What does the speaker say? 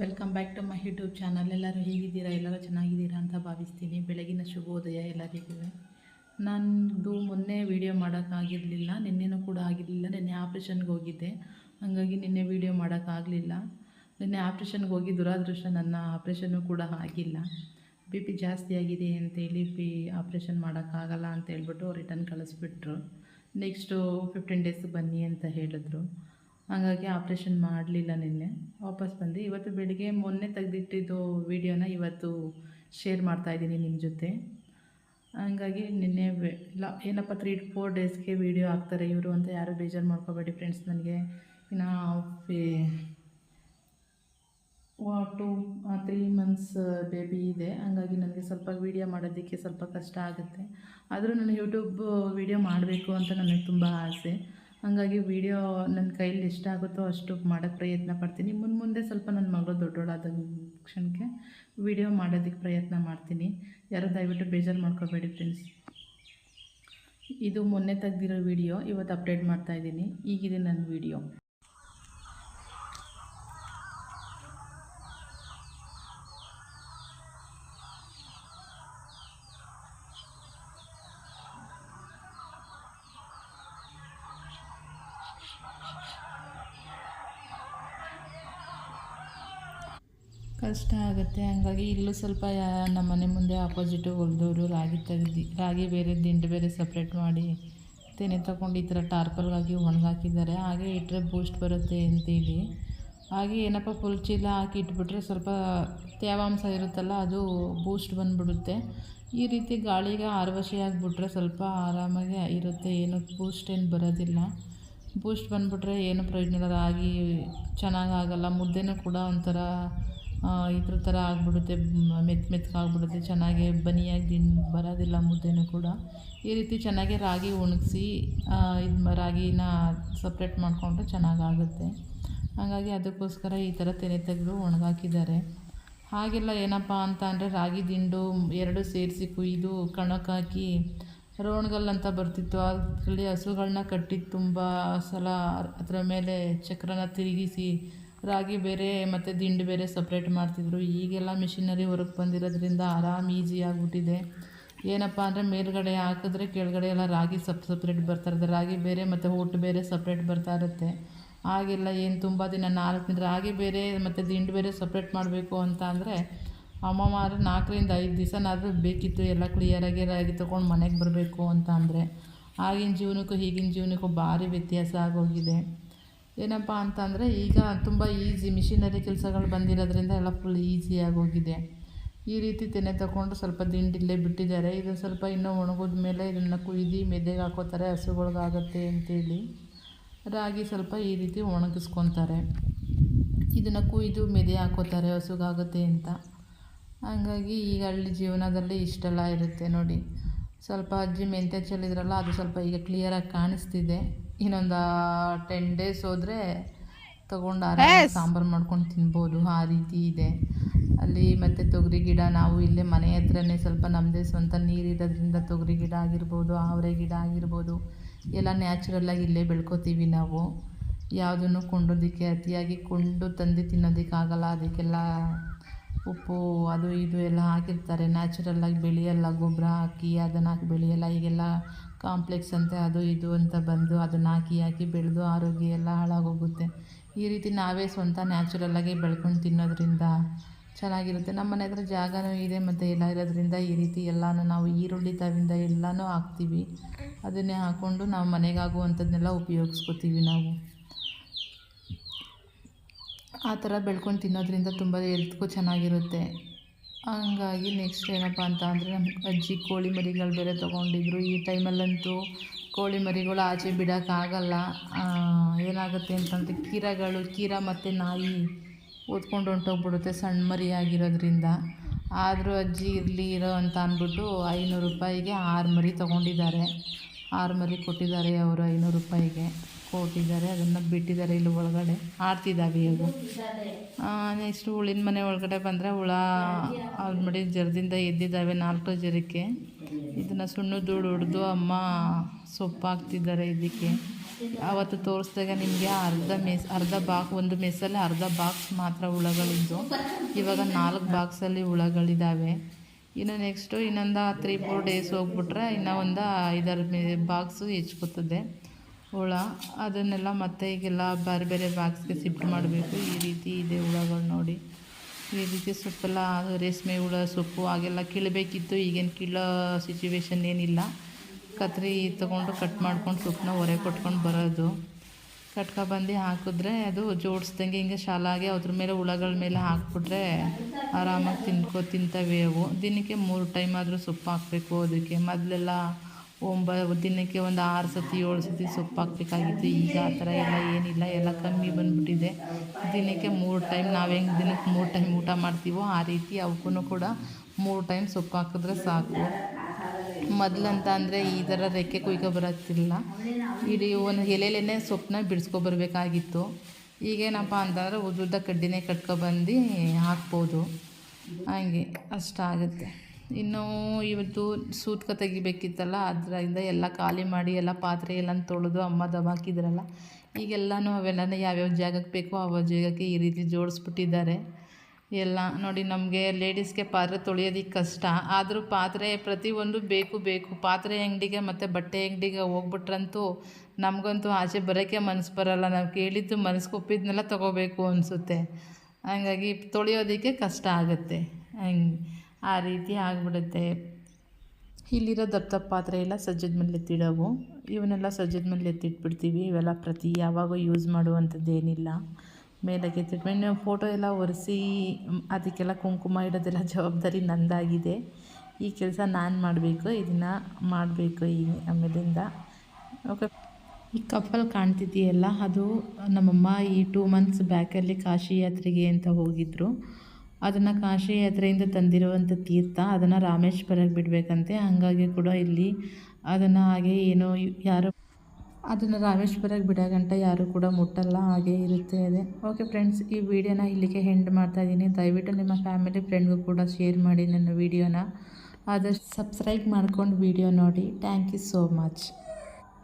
Welcome back to my YouTube channel ಎಲ್ಲರೂ ಹೇಗಿದ್ದೀರಾ? ಎಲ್ಲರೂ ಚೆನ್ನಾಗಿದ್ದೀರಾ ಅಂತ ಭಾವಿಸ್ತೀನಿ. ಬೆಳಗಿನ ಶುಭೋದಯ ಎಲ್ಲರಿಗೂ. ನನ್ನದು ಮೊನ್ನೆ ವೀಡಿಯೋ ಮಾಡೋಕ್ಕಾಗಿರಲಿಲ್ಲ. ನಿನ್ನೆನೂ ಕೂಡ ಆಗಿರಲಿಲ್ಲ. ನಿನ್ನೆ ಆಪ್ರೇಷನ್ಗೆ ಹೋಗಿದ್ದೆ. ಹಾಗಾಗಿ ನಿನ್ನೆ ವೀಡಿಯೋ ಮಾಡೋಕ್ಕಾಗಲಿಲ್ಲ. ನಿನ್ನೆ ಆಪ್ರೇಷನ್ಗೆ ಹೋಗಿ ದುರಾದೃಷ್ಟ ನನ್ನ ಆಪ್ರೇಷನ್ನು ಕೂಡ ಆಗಿಲ್ಲ. ಬಿ ಪಿ ಜಾಸ್ತಿ ಆಗಿದೆ ಅಂತೇಳಿ ಬಿ ಆಪ್ರೇಷನ್ ಮಾಡೋಕ್ಕಾಗಲ್ಲ ಅಂತ ಹೇಳ್ಬಿಟ್ಟು ರಿಟರ್ನ್ ಕಳಿಸ್ಬಿಟ್ರು. ನೆಕ್ಸ್ಟು ಫಿಫ್ಟೀನ್ ಡೇಸ್ ಬನ್ನಿ ಅಂತ ಹೇಳಿದ್ರು. ಹಾಗಾಗಿ ಆಪ್ರೇಷನ್ ಮಾಡಲಿಲ್ಲ ನಿನ್ನೆ. ವಾಪಸ್ ಬಂದು. ಇವತ್ತು ಬೆಳಿಗ್ಗೆ ಮೊನ್ನೆ ತೆಗೆದಿಟ್ಟಿದ್ದು ವೀಡಿಯೋನ ಇವತ್ತು ಶೇರ್ ಮಾಡ್ತಾಯಿದ್ದೀನಿ ನಿಮ್ಮ ಜೊತೆ. ಹಂಗಾಗಿ ನಿನ್ನೆ ಇಲ್ಲ, ಏನಪ್ಪ ತ್ರೀ ಫೋರ್ ಡೇಸ್ಗೆ ವೀಡಿಯೋ ಹಾಕ್ತಾರೆ ಇವರು ಅಂತ ಯಾರು ಬೇಜಾರು ಮಾಡ್ಕೋಬೇಡಿ ಫ್ರೆಂಡ್ಸ್ ನನಗೆ. ಇನ್ನು ಟು ತ್ರೀ ಮಂತ್ಸ್ ಬೇಬಿ ಇದೆ. ಹಂಗಾಗಿ ನನಗೆ ಸ್ವಲ್ಪ ವೀಡಿಯೋ ಮಾಡೋದಕ್ಕೆ ಸ್ವಲ್ಪ ಕಷ್ಟ ಆಗುತ್ತೆ. ಆದರೂ ನಾನು ಯೂಟ್ಯೂಬ್ ವೀಡಿಯೋ ಮಾಡಬೇಕು ಅಂತ ನನಗೆ ತುಂಬ ಆಸೆ. ಹಾಗಾಗಿ ವೀಡಿಯೋ ನನ್ನ ಕೈಲಿ ಎಷ್ಟಾಗುತ್ತೋ ಅಷ್ಟು ಮಾಡೋಕ್ಕೆ ಪ್ರಯತ್ನ ಪಡ್ತೀನಿ. ಮುಂದೆ ಮುಂದೆ ಸ್ವಲ್ಪ ನನ್ನ ಮಗಳು ದೊಡ್ಡೋಳಾದ ಕ್ಷಣಕ್ಕೆ ವೀಡಿಯೋ ಮಾಡೋದಕ್ಕೆ ಪ್ರಯತ್ನ ಮಾಡ್ತೀನಿ. ಯಾರು ದಯವಿಟ್ಟು ಬೇಜಾರು ಮಾಡ್ಕೋಬೇಡಿ ಫ್ರೆಂಡ್ಸ್. ಇದು ಮೊನ್ನೆ ತೆಗ್ದಿರೋ ವಿಡಿಯೋ, ಇವತ್ತು ಅಪ್ಡೇಟ್ ಮಾಡ್ತಾಯಿದ್ದೀನಿ ಈಗಿದೆ ನನ್ನ ವಿಡಿಯೋ. ಕಷ್ಟ ಆಗುತ್ತೆ. ಹಂಗಾಗಿ ಇಲ್ಲೂ ಸ್ವಲ್ಪ ನಮ್ಮ ಮನೆ ಮುಂದೆ ಆಪೋಸಿಟು ಹೊಲ್ದವರು ರಾಗಿ ತೆಗ್ದು, ರಾಗಿ ಬೇರೆ ದಿಂಡು ಬೇರೆ ಸಪ್ರೇಟ್ ಮಾಡಿ ತೆನೆ ತಗೊಂಡು ಈ ಥರ ಟಾರ್ಪಲ್ಗಾಗಿ ಒಣಗಾಕಿದ್ದಾರೆ. ಹಾಗೆ ಇಟ್ಟರೆ ಬೂಸ್ಟ್ ಬರುತ್ತೆ ಅಂತೀವಿ. ಹಾಗೆ ಏನಪ್ಪ ಫುಲ್ ಚೀಲ ಹಾಕಿ ಇಟ್ಬಿಟ್ರೆ ಸ್ವಲ್ಪ ತೇವಾಂಶ ಇರುತ್ತಲ್ಲ, ಅದು ಬೂಸ್ಟ್ ಬಂದುಬಿಡುತ್ತೆ. ಈ ರೀತಿ ಗಾಳಿಗೆ ಆರ್ವಶಿ ಆಗಿಬಿಟ್ರೆ ಸ್ವಲ್ಪ ಆರಾಮಾಗಿ ಇರುತ್ತೆ. ಏನು ಬೂಸ್ಟ್ ಏನು ಬರೋದಿಲ್ಲ. ಬೂಸ್ಟ್ ಬಂದುಬಿಟ್ರೆ ಏನು ಪ್ರಯೋಜನ ರಾಗಿ ಚೆನ್ನಾಗಾಗಲ್ಲ ಮುದ್ದೆನೂ ಕೂಡ ಒಂಥರ ಇದ್ರ ಥರ ಆಗಿಬಿಡುತ್ತೆ ಮೆತ್ತ ಮೆತ್ತಗಾಗ್ಬಿಡುತ್ತೆ ಚೆನ್ನಾಗಿ ಬನಿಯಾಗಿ ದಿನ್ ಬರೋದಿಲ್ಲ ಮುದ್ದೆನೂ ಕೂಡ. ಈ ರೀತಿ ಚೆನ್ನಾಗಿ ರಾಗಿ ಒಣಗಿಸಿ ಇದು ರಾಗಿನ ಸಪ್ರೇಟ್ ಮಾಡಿಕೊಂಡ್ರೆ ಚೆನ್ನಾಗಾಗುತ್ತೆ. ಹಾಗಾಗಿ ಅದಕ್ಕೋಸ್ಕರ ಈ ಥರ ತೆನೆ ತೆಗೆದು ಒಣಗಾಕಿದ್ದಾರೆ. ಹಾಗೆಲ್ಲ ಏನಪ್ಪ ಅಂತ ಅಂದರೆ ರಾಗಿ ದಿಂಡು ಎರಡು ಸೇರಿಸಿ ಕುಯ್ದು ಕಣಕ್ಕಾಕಿ ರೋಣ್ಗಲ್ ಅಂತ ಬರ್ತಿತ್ತು. ಅದರಲ್ಲಿ ಹಸುಗಳನ್ನ ಕಟ್ಟಿ ತುಂಬ ಸಲ ಅದರ ಮೇಲೆ ಚಕ್ರನ ತಿರುಗಿಸಿ ರಾಗಿ ಬೇರೆ ಮತ್ತು ದಿಂಡು ಬೇರೆ ಸಪ್ರೇಟ್ ಮಾಡ್ತಿದ್ರು. ಈಗೆಲ್ಲ ಮಿಷಿನರಿ ಹೊರಗೆ ಬಂದಿರೋದ್ರಿಂದ ಆರಾಮ್ ಈಸಿ ಆಗಿಬಿಟ್ಟಿದೆ. ಏನಪ್ಪ ಅಂದರೆ ಮೇಲ್ಗಡೆ ಹಾಕಿದ್ರೆ ಕೆಳಗಡೆ ಎಲ್ಲ ರಾಗಿ ಸಪ್ ಸಪ್ರೇಟ್ ಬರ್ತಾ ಇರುತ್ತೆ. ರಾಗಿ ಬೇರೆ ಮತ್ತು ಹೊಟ್ಟು ಬೇರೆ ಸಪ್ರೇಟ್ ಬರ್ತಾ ಇರುತ್ತೆ. ಹಾಗೆಲ್ಲ ಏನು ತುಂಬ ದಿನ ನಾಲ್ಕು ದಿನ ರಾಗಿ ಬೇರೆ ಮತ್ತು ದಿಂಡು ಬೇರೆ ಸಪ್ರೇಟ್ ಮಾಡಬೇಕು ಅಂತ ಅಂದರೆ ಅಮ್ಮಮಾರು ನಾಲ್ಕರಿಂದ ಐದು ದಿವಸನಾದರೂ ಬೇಕಿತ್ತು ಎಲ್ಲ ಕ್ಲಿಯರಾಗಿ ರಾಗಿ ತೊಗೊಂಡು ಮನೆಗೆ ಬರಬೇಕು ಅಂತ ಅಂದರೆ. ಆಗಿನ ಜೀವನಕ್ಕೂ ಈಗಿನ ಜೀವನಕ್ಕೂ ಭಾರಿ ವ್ಯತ್ಯಾಸ ಆಗೋಗಿದೆ. ಏನಪ್ಪ ಅಂತಂದರೆ ಈಗ ತುಂಬ ಈಸಿ ಮಿಷಿನರಿ ಕೆಲಸಗಳು ಬಂದಿರೋದ್ರಿಂದ ಎಲ್ಲ ಫುಲ್ ಈಸಿಯಾಗಿ ಹೋಗಿದೆ ಈ ರೀತಿ ತೆನೆ ತಗೊಂಡು ಸ್ವಲ್ಪ ದಿಂಡಿಲ್ಲೇ ಬಿಟ್ಟಿದ್ದಾರೆ. ಇದು ಸ್ವಲ್ಪ ಇನ್ನೂ ಒಣಗಿದ ಮೇಲೆ ಇದನ್ನು ಕುಯ್ದು ಮೆದೆಗೆ ಹಾಕೋತಾರೆ, ಹಸುಗಳ್ಗಾಗತ್ತೆ ಅಂತೇಳಿ. ರಾಗಿ ಸ್ವಲ್ಪ ಈ ರೀತಿ ಒಣಗಿಸ್ಕೊತಾರೆ. ಇದನ್ನು ಕುಯ್ದು ಮೆದೆ ಹಾಕೋತಾರೆ, ಹಸುಗಾಗುತ್ತೆ ಅಂತ. ಹಂಗಾಗಿ ಈಗ ಹಳ್ಳಿ ಜೀವನದಲ್ಲಿ ಇಷ್ಟೆಲ್ಲ ಇರುತ್ತೆ ನೋಡಿ. ಸ್ವಲ್ಪ ಅಜ್ಜಿ ಮೆಂತ್ಯ ಚೆಲ್ಲಿದ್ರಲ್ಲ, ಅದು ಸ್ವಲ್ಪ ಈಗ ಕ್ಲಿಯರಾಗಿ ಕಾಣಿಸ್ತಿದೆ. ಇನ್ನೊಂದು ಟೆನ್ ಡೇಸ್ ಹೋದರೆ ತಗೊಂಡು ಸಾಂಬಾರ್ ಸಾಂಬಾರು ಮಾಡ್ಕೊಂಡು ತಿನ್ಬೋದು. ಆ ರೀತಿ ಇದೆ. ಅಲ್ಲಿ ಮತ್ತು ತೊಗರಿ ಗಿಡ ನಾವು ಇಲ್ಲೇ ಮನೆ ಹತ್ರನೇ ಸ್ವಲ್ಪ ನಮ್ಮದೇ ಸ್ವಂತ ನೀರಿರೋದ್ರಿಂದ ತೊಗರಿ ಗಿಡ ಆಗಿರ್ಬೋದು ಆವರೆ ಗಿಡ ಆಗಿರ್ಬೋದು ಎಲ್ಲ ನ್ಯಾಚುರಲ್ಲಾಗಿ ಇಲ್ಲೇ ಬೆಳ್ಕೊತೀವಿ ನಾವು. ಯಾವುದನ್ನು ಕೊಂಡೋದಕ್ಕೆ ಅತಿಯಾಗಿ ಕೊಂಡು ತಂದು ತಿನ್ನೋದಕ್ಕಾಗಲ್ಲ ಅದಕ್ಕೆಲ್ಲ ಉಪ್ಪು ಅದು ಇದು ಎಲ್ಲ ಹಾಕಿರ್ತಾರೆ. ನ್ಯಾಚುರಲ್ಲಾಗಿ ಬೆಳೆಯಲ್ಲ ಗೊಬ್ಬರ ಹಾಕಿ ಅದನ್ನು ಹಾಕಿ ಬೆಳೆಯಲ್ಲ. ಈಗೆಲ್ಲ ಕಾಂಪ್ಲೆಕ್ಸ್ ಅಂತೆ, ಅದು ಇದು ಅಂತ ಬಂದು ಅದನ್ನು ಹಾಕಿ ಹಾಕಿ ಬೆಳೆದು ಆರೋಗ್ಯ ಎಲ್ಲ ಹಾಳಾಗೋಗುತ್ತೆ. ಈ ರೀತಿ ನಾವೇ ಸ್ವಂತ ನ್ಯಾಚುರಲ್ಲಾಗಿ ಬೆಳ್ಕೊಂಡು ತಿನ್ನೋದ್ರಿಂದ ಚೆನ್ನಾಗಿರುತ್ತೆ. ನಮ್ಮ ಮನೆ ಹತ್ರ ಜಾಗನೂ ಇದೆ ಮತ್ತು ಎಲ್ಲ ಇರೋದ್ರಿಂದ ಈ ರೀತಿ ಎಲ್ಲನೂ ನಾವು ಈರುಳ್ಳಿ ತವಿಂದ ಎಲ್ಲನೂ ಹಾಕ್ತೀವಿ. ಅದನ್ನೇ ಹಾಕ್ಕೊಂಡು ನಾವು ಮನೆಗಾಗುವಂಥದ್ದನ್ನೆಲ್ಲ ಉಪಯೋಗಿಸ್ಕೋತೀವಿ ನಾವು. ಆ ಥರ ಬೆಳ್ಕೊಂಡು ತಿನ್ನೋದ್ರಿಂದ ತುಂಬ ಹೆಲ್ತ್ಗೂ ಚೆನ್ನಾಗಿರುತ್ತೆ. ಹಂಗಾಗಿ ನೆಕ್ಸ್ಟ್ ಏನಪ್ಪ ಅಂತ ಅಂದರೆ ನಮ್ಮ ಅಜ್ಜಿ ಕೋಳಿ ಮರಿಗಳು ಬೇರೆ ತೊಗೊಂಡಿದ್ರು. ಈ ಟೈಮಲ್ಲಂತೂ ಕೋಳಿ ಮರಿಗಳು ಆಚೆ ಬಿಡೋಕ್ಕಾಗಲ್ಲ ಏನಾಗುತ್ತೆ ಅಂತಂದರೆ ಕೀರಗಳು, ಕೀರ ಮತ್ತು ನಾಯಿ ಓದ್ಕೊಂಡು ಹೊಂಟೋಗ್ಬಿಡುತ್ತೆ ಸಣ್ಣ ಮರಿ ಆಗಿರೋದ್ರಿಂದ. ಆದರೂ ಅಜ್ಜಿ ಇರಲಿ ಇರೋ ಅಂತ ಅಂದ್ಬಿಟ್ಟು ಐನೂರು ರೂಪಾಯಿಗೆ ಆರು ಮರಿ ತೊಗೊಂಡಿದ್ದಾರೆ. ಆರು ಮರಿ ಕೊಟ್ಟಿದ್ದಾರೆ ಅವರು ಐನೂರು ರೂಪಾಯಿಗೆ. ಕೊಟ್ಟಿದ್ದಾರೆ, ಅದನ್ನು ಬಿಟ್ಟಿದ್ದಾರೆ ಇಲ್ಲಿ ಒಳಗಡೆ. ಆಡ್ತಿದ್ದಾವೆ ಇವು ನೆಕ್ಸ್ಟ್ ಹುಳಿನ ಮನೆ ಒಳಗಡೆ ಬಂದರೆ ಹುಳ ಮಡಿ ಜರದಿಂದ ಎದ್ದಿದ್ದಾವೆ ನಾಲ್ಕು ಜರಕ್ಕೆ. ಇದನ್ನು ಸುಣ್ಣ ಧೂಳು ಹೊಡೆದು ಅಮ್ಮ ಸೊಪ್ಪು ಹಾಕ್ತಿದ್ದಾರೆ ಇದಕ್ಕೆ ಅವತ್ತು ತೋರಿಸಿದಾಗ ನಿಮಗೆ ಅರ್ಧ ಮೇಸ್, ಅರ್ಧ ಬಾಕ್ ಒಂದು ಮೇಸಲ್ಲಿ ಅರ್ಧ ಬಾಕ್ಸ್ ಮಾತ್ರ ಹುಳಗಳಿದ್ದು. ಇವಾಗ ನಾಲ್ಕು ಬಾಕ್ಸಲ್ಲಿ ಹುಳಗಳಿದ್ದಾವೆ ಇನ್ನು ನೆಕ್ಸ್ಟು ಇನ್ನೊಂದು ತ್ರೀ ಫೋರ್ ಡೇಸ್ ಹೋಗ್ಬಿಟ್ರೆ ಇನ್ನೂ ಒಂದು ಐದಾರು ಮೇ ಬಾಕ್ಸು ಹೆಚ್ಕೊತದೆ. ಹುಳ, ಅದನ್ನೆಲ್ಲ ಮತ್ತೆ ಈಗೆಲ್ಲ ಬೇರೆ ಬೇರೆ ಬಾಕ್ಸ್ಗೆ ಶಿಫ್ಟ್ ಮಾಡಬೇಕು. ಈ ರೀತಿ ಇದೆ ಹುಳಗಳು ನೋಡಿ. ಈ ರೀತಿ ಸೊಪ್ಪೆಲ್ಲ, ರೇಷ್ಮೆ ಹುಳ, ಸೊಪ್ಪು ಹಾಗೆಲ್ಲ ಕೀಳಬೇಕಿತ್ತು. ಈಗೇನು ಕೀಳೋ ಸಿಚುವೇಶನ್ ಏನಿಲ್ಲ. ಕತ್ರಿ ತೊಗೊಂಡು ಕಟ್ ಮಾಡ್ಕೊಂಡು ಸೊಪ್ಪನ್ನ ಹೊರೆ ಕೊಟ್ಕೊಂಡು ಬರೋದು. ಕಟ್ಕೊಬಂದು ಹಾಕಿದ್ರೆ ಅದು ಜೋಡಿಸ್ದಂಗೆ ಹಿಂಗೆ ಶಾಲಾಗಿ ಅದ್ರ ಮೇಲೆ ಹುಳಗಳ ಮೇಲೆ ಹಾಕ್ಬಿಟ್ರೆ ಆರಾಮಾಗಿ ತಿನ್ಕೊ, ತಿಂತವೆ ಅವು. ದಿನಕ್ಕೆ ಮೂರು ಟೈಮ್ ಆದರೂ ಸೊಪ್ಪು ಹಾಕಬೇಕು ಅದಕ್ಕೆ. ಮೊದಲೆಲ್ಲ ಒಂಬ, ದಿನಕ್ಕೆ ಒಂದು ಆರು ಸತಿ, ಏಳು ಸತಿ ಸೊಪ್ಪು ಹಾಕ್ಬೇಕಾಗಿತ್ತು. ಈಗ ಆ ಥರ ಎಲ್ಲ ಏನಿಲ್ಲ. ಎಲ್ಲ ಕಮ್ಮಿ ಬಂದ್ಬಿಟ್ಟಿದೆ. ದಿನಕ್ಕೆ ಮೂರು ಟೈಮ್ ನಾವು ಹೆಂಗೆ ದಿನಕ್ಕೆ ಮೂರು ಟೈಮ್ ಊಟ ಮಾಡ್ತೀವೋ ಆ ರೀತಿ ಅವಕ್ಕೂ ಕೂಡ ಮೂರು ಟೈಮ್ ಸೊಪ್ಪು ಹಾಕಿದ್ರೆ ಸಾಕು. ಮೊದಲಂತ ಅಂದರೆ ಈ ಥರ ರೆಕ್ಕೆ ಕುಯ್ಕೊ ಬರೋತ್ತಿಲ್ಲ. ಇಡೀ ಒಂದು ಎಲೆಲೇನೆ ಸೊಪ್ಪನ್ನ ಬಿಡಿಸ್ಕೊಬರ್ಬೇಕಾಗಿತ್ತು ಈಗೇನಪ್ಪ ಅಂತಂದರೆ ಉದ್ದುದ್ದ ಕಡ್ಡಿನೇ ಕಟ್ಕೊಬಂದು ಹಾಕ್ಬೋದು. ಹಂಗೆ ಅಷ್ಟಾಗುತ್ತೆ ಇನ್ನು ಇವತ್ತು ಸೂತ್ಕ ತೆಗಿಬೇಕಿತ್ತಲ್ಲ, ಅದರಿಂದ ಎಲ್ಲ ಖಾಲಿ ಮಾಡಿ ಎಲ್ಲ ಪಾತ್ರೆ ಎಲ್ಲ ತೊಳೆದು ಅಮ್ಮ ದಬಾಕಿದ್ರಲ್ಲ ಈಗೆಲ್ಲನೂ ಅವೆಲ್ಲನೂ ಯಾವ್ಯಾವ ಜಾಗಕ್ಕೆ ಬೇಕೋ ಆ ಜಾಗಕ್ಕೆ ಈ ರೀತಿ ಜೋಡಿಸ್ಬಿಟ್ಟಿದ್ದಾರೆ. ಎಲ್ಲ ನೋಡಿ ನಮಗೆ ಲೇಡೀಸ್ಗೆ ಪಾತ್ರೆ ತೊಳೆಯೋದಕ್ಕೆ ಕಷ್ಟ. ಆದರೂ ಪಾತ್ರೆ ಪ್ರತಿಯೊಂದು ಬೇಕು ಬೇಕು. ಪಾತ್ರೆ ಅಂಗಡಿಗೆ ಮತ್ತು ಬಟ್ಟೆ ಅಂಗಡಿಗೆ ಹೋಗ್ಬಿಟ್ರಂತೂ ನಮಗಂತೂ ಆಚೆ ಬರೋಕ್ಕೆ ಮನಸ್ಸು ಬರೋಲ್ಲ. ನಾವು ಕೇಳಿದ್ದು ಮನಸ್ಸು ಒಪ್ಪಿದ್ನೆಲ್ಲ ತೊಗೋಬೇಕು ಅನಿಸುತ್ತೆ. ಹಂಗಾಗಿ ತೊಳೆಯೋದಕ್ಕೆ ಕಷ್ಟ ಆಗುತ್ತೆ. ಹಂಗೆ ಆ ರೀತಿ ಆಗಿಬಿಡುತ್ತೆ. ಇಲ್ಲಿರೋ ದಪ್ಪ ದಪ್ಪ ಪಾತ್ರೆ ಎಲ್ಲ ಸಜ್ಜದ ಮೇಲೆ ಎತ್ತಿಡೋವು. ಇವನ್ನೆಲ್ಲ ಸಜ್ಜದ ಮೇಲೆ ಎತ್ತಿಟ್ಬಿಡ್ತೀವಿ. ಇವೆಲ್ಲ ಪ್ರತಿ ಯಾವಾಗೂ ಯೂಸ್ ಮಾಡುವಂಥದ್ದು ಏನಿಲ್ಲ ಮೇಲಕ್ಕೆ ನೀವು ಫೋಟೋ ಎಲ್ಲ ಒರೆಸಿ ಅದಕ್ಕೆಲ್ಲ ಕುಂಕುಮ ಇಡೋದೆಲ್ಲ ಜವಾಬ್ದಾರಿ ನಂದಾಗಿದೆ. ಈ ಕೆಲಸ ನಾನು ಮಾಡಬೇಕು, ಇದನ್ನು ಮಾಡಬೇಕು ಈ ಆಮೇಲಿಂದ. ಓಕೆ ಈ ಕಪ್ಪಲ್ ಕಾಣ್ತಿದೆಯಲ್ಲ ಅದು ನಮ್ಮಮ್ಮ ಈ ಟೂ ಮಂತ್ಸ್ ಬ್ಯಾಕಲ್ಲಿ ಕಾಶಿ ಯಾತ್ರೆಗೆ ಅಂತ ಹೋಗಿದ್ದರು ಅದನ್ನು ಕಾಶಿ ಯಾತ್ರೆಯಿಂದ ತಂದಿರುವಂಥ ತೀರ್ಥ, ಅದನ್ನು ರಾಮೇಶ್ವರಕ್ಕೆ ಬಿಡಬೇಕಂತೆ. ಹಾಗಾಗಿ ಕೂಡ ಇಲ್ಲಿ ಅದನ್ನು ಹಾಗೆ ಏನೋ ಯಾರು ಅದನ್ನು ರಾಮೇಶ್ವರಕ್ಕೆ ಬಿಡೋಗಂಟ ಯಾರು ಕೂಡ ಮುಟ್ಟಲ್ಲ, ಹಾಗೆ ಇರುತ್ತೆ ಅದೇ. ಓಕೆ ಫ್ರೆಂಡ್ಸ್ ಈ ವಿಡಿಯೋನ ಇಲ್ಲಿಗೆ ಹೆಂಡ್ ಮಾಡ್ತಾ ಇದ್ದೀನಿ. ದಯವಿಟ್ಟು ನಿಮ್ಮ ಫ್ಯಾಮಿಲಿ ಫ್ರೆಂಡ್ಗೂ ಕೂಡ ಶೇರ್ ಮಾಡಿ ನನ್ನ ವಿಡಿಯೋನ. ಆದಷ್ಟು ಸಬ್ಸ್ಕ್ರೈಬ್ ಮಾಡ್ಕೊಂಡು ವಿಡಿಯೋ ನೋಡಿ. Thank you so much